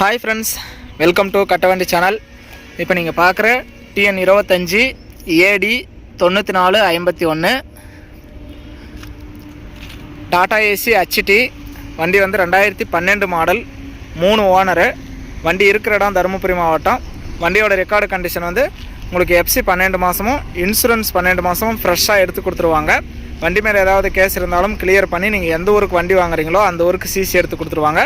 Hi friends welcome to Kattavandi channel இப்போ நீங்கள் பார்க்குற டிஎன் இருபத்தஞ்சி ஏடி தொண்ணூற்றி நாலு ஐம்பத்தி ஒன்று டாடா ஏசி ஹச்டி வண்டி வந்து ரெண்டாயிரத்தி பன்னெண்டு மாடல் மூணு ஓனரு வண்டி இருக்கிற இடம் தருமபுரி மாவட்டம். வண்டியோட ரெக்கார்டு கண்டிஷன் வந்து உங்களுக்கு எஃப்சி பன்னெண்டு மாதமும் இன்சூரன்ஸ் பன்னெண்டு மாதமும் ஃப்ரெஷ்ஷாக எடுத்து கொடுத்துருவாங்க. வண்டி மேலே ஏதாவது கேஸ் இருந்தாலும் கிளியர் பண்ணி நீங்கள் எந்த ஊருக்கு வண்டி வாங்குறீங்களோ அந்த ஊருக்கு சிசி எடுத்து கொடுத்துருவாங்க.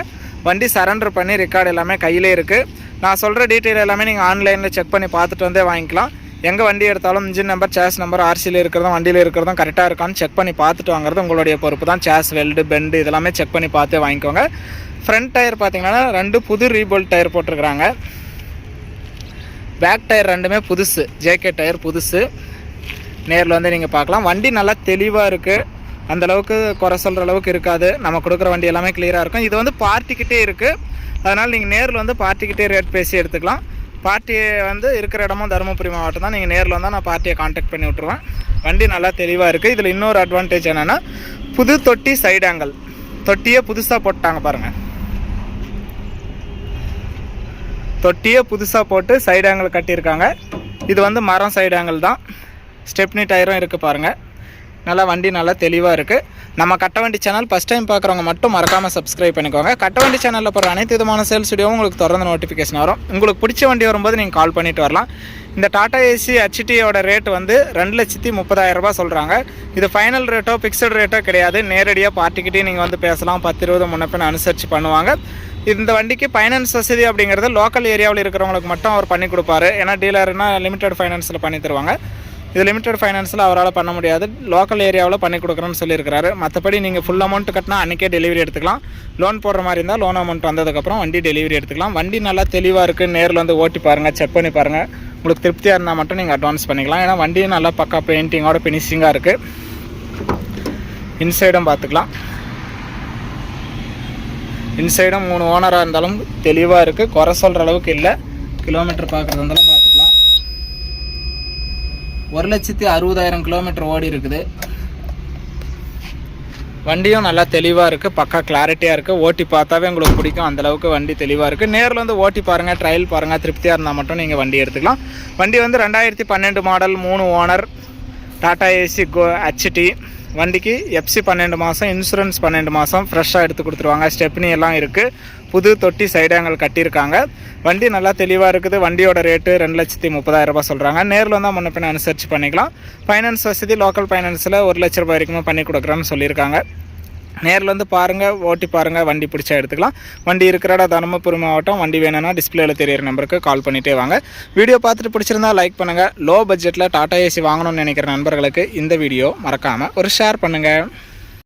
வண்டி சரண்டர் பண்ணி ரெக்கார்டு எல்லாமே கையிலே இருக்குது நான் சொல்கிற டீட்டெயில் எல்லாமே நீங்கள் ஆன்லைனில் செக் பண்ணி பார்த்துட்டு வந்தே வாங்கிக்கலாம். எங்கே வண்டி எடுத்தாலும் இன்ஜின் நம்பர் சேஸ் நம்பர் ஆர்சியில் இருக்கிறதும் வண்டியில் இருக்கிறதும் கரெக்டாக இருக்கான்னு செக் பண்ணி பார்த்துட்டு வாங்குறது உங்களுடைய பொறுப்பு தான். சேஸ் வெல்டு பெண்டு இதெல்லாமே செக் பண்ணி பார்த்தே வாங்கிக்கோங்க. ஃப்ரண்ட் டயர் பார்த்தீங்கன்னா ரெண்டு புது ரீபோல்ட் டயர் போட்டிருக்கிறாங்க. பேக் டயர் ரெண்டுமே புதுசு. ஜேகே டயர் புதுசு. நேரில் வந்து நீங்கள் பார்க்கலாம். வண்டி நல்லா தெளிவாக இருக்குது அந்த அளவுக்கு குறை சொல்கிற அளவுக்கு இருக்காது. நம்ம கொடுக்குற வண்டி எல்லாமே கிளியராக இருக்கும். இது வந்து பார்ட்டிக்கிட்டே இருக்குது அதனால் நீங்கள் நேரில் வந்து பார்ட்டிக்கிட்டே ரேட் பேசி எடுத்துக்கலாம். பார்ட்டி வந்து இருக்கிற இடமும் தருமபுரி மாவட்டம் தான். நீங்கள் நேரில் வந்தால் நான் பார்ட்டியை காண்டாக்ட் பண்ணி விட்ருவேன் வண்டி நல்லா தெளிவாக இருக்குது இதில் இன்னொரு அட்வான்டேஜ் என்னென்னா புது தொட்டி சைடு ஆங்கிள் தொட்டியே புதுசாக போட்டாங்க பாருங்கள் தொட்டியே புதுசாக போட்டு சைடு ஆங்கிள் கட்டியிருக்காங்க. இது வந்து மரம் சைடு ஆங்கிள் தான். ஸ்டெப்னி டயரும் இருக்குது பாருங்கள் நல்லா வண்டி நல்லா தெளிவாக இருக்குது நம்ம கட்டவண்டி சேனல் ஃபஸ்ட் டைம் பார்க்குறவங்க மட்டும் மறக்காமல் சப்ஸ்கிரைப் பண்ணிக்கோங்க. கட்டவண்டி சேனலில் போகிற அனைத்து விதமான சேல்ஸ் வீடியோவும் உங்களுக்கு தொடர்ந்து நோட்டிஃபிகேஷன் வரும். உங்களுக்கு பிடிச்ச வண்டி வரும்போது நீங்கள் கால் பண்ணிட்டு வரலாம். இந்த டாடா ஏசி ஹெச்டியோட ரேட் வந்து ரெண்டு லட்சத்தி முப்பதாயிரம் ரூபாய் சொல்கிறாங்க இது ஃபைனல் ரேட்டோ ஃபிக்ஸட் ரேட்டோ கிடையாது. நேரடியாக பார்ட்டிக்கிட்டே நீங்கள் வந்து பேசலாம். பத்து இருபது முன்னப்பின் அனுசரித்து பண்ணுவாங்க. இந்த வண்டிக்கு ஃபைனான்ஸ் வசதி அப்படிங்கிறது லோக்கல் ஏரியாவில் இருக்கிறவங்களுக்கு மட்டும் அவர் பண்ணி கொடுப்பாரு. ஏன்னா டீலர்னால் லிமிடெட் ஃபைனான்ஸில் பண்ணி தருவாங்க. இது லிமிடெட் ஃபைனான்ஸில் அவரால் பண்ண முடியாது. லோக்கல் ஏரியாவில் பண்ணி கொடுக்குறோன்னு சொல்லியிருக்கிறாரு. மற்றபடி நீங்கள் ஃபுல் அமௌண்ட் கட்டினா அன்றைக்கே டெலிவரி எடுத்துக்கலாம். லோன் போடுற மாதிரி இருந்தால் லோன் அமௌண்ட் வந்ததுக்கப்புறம் வண்டி டெலிவரி எடுத்துக்கலாம். வண்டி நல்லா தெளிவாக இருக்குது நேரில் வந்து ஓட்டி பாருங்கள் செக் பண்ணி பாருங்கள் உங்களுக்கு திருப்தியாக இருந்தால் மட்டும் நீங்கள் அட்வான்ஸ் பண்ணிக்கலாம். ஏன்னா வண்டியும் நல்லா பக்கா பெயிண்டிங்கோட ஃபினிஷிங்காக இருக்குது இன்சைடும் பார்த்துக்கலாம். இன்சைடும் மூணு ஓனராக இருந்தாலும் தெளிவாக இருக்குது குறை சொல்கிற அளவுக்கு இல்லை. கிலோமீட்டர் பார்க்குறது இருந்தாலும் பார்த்துக்கலாம். ஒரு லட்சத்தி அறுபதாயிரம் கிலோமீட்டர் ஓடி இருக்குது. வண்டியும் நல்லா தெளிவாக இருக்குது பக்கா கிளாரிட்டியாக இருக்குது ஓட்டி பார்த்தாவே உங்களுக்கு பிடிக்கும். அந்தளவுக்கு வண்டி தெளிவாக இருக்குது நேரில் வந்து ஓட்டி பாருங்கள் ட்ரையல் பாருங்கள் திருப்தியாக இருந்தால் மட்டும் நீங்கள் வண்டி எடுத்துக்கலாம். வண்டி வந்து ரெண்டாயிரத்தி பன்னெண்டு மாடல் மூணு owner Tata Ace go HT வண்டிக்கு எஃப்சி பன்னெண்டு மாதம் இன்சூரன்ஸ் பன்னெண்டு மாதம் ஃப்ரெஷ்ஷாக எடுத்து கொடுத்துருவாங்க ஸ்டெப்னி எல்லாம் இருக்குது புது தொட்டி சைடாங்கல் கட்டியிருக்காங்க வண்டி நல்லா தெளிவாக இருக்குது வண்டியோட ரேட்டு ரெண்டு லட்சத்தி முப்பதாயிரரூபா சொல்கிறாங்க நேரில் வந்தால் முன்ன பின்ன அனுசரித்து பண்ணிக்கலாம் ஃபைனான்ஸ் வசதி லோக்கல் ஃபைனான்ஸில் ஒரு லட்ச ரூபாய் வரைக்கும் பண்ணி கொடுக்குறேன்னு சொல்லியிருக்காங்க நேரில் வந்து பாருங்கள் ஓட்டி பாருங்கள் வண்டி பிடிச்சா எடுத்துக்கலாம். வண்டி இருக்கிற இடம் தருமபுரி மாவட்டம் வண்டி வேணும்னா டிஸ்பிளேயில் தெரியிற நம்பருக்கு கால் பண்ணிகிட்டே வாங்க. வீடியோ பார்த்துட்டு பிடிச்சிருந்தா லைக் பண்ணுங்கள் லோ பட்ஜெட்டில் டாடா ஏசி வாங்கணும்னு நினைக்கிற நண்பர்களுக்கு இந்த வீடியோ மறக்காமல் ஒரு ஷேர் பண்ணுங்கள்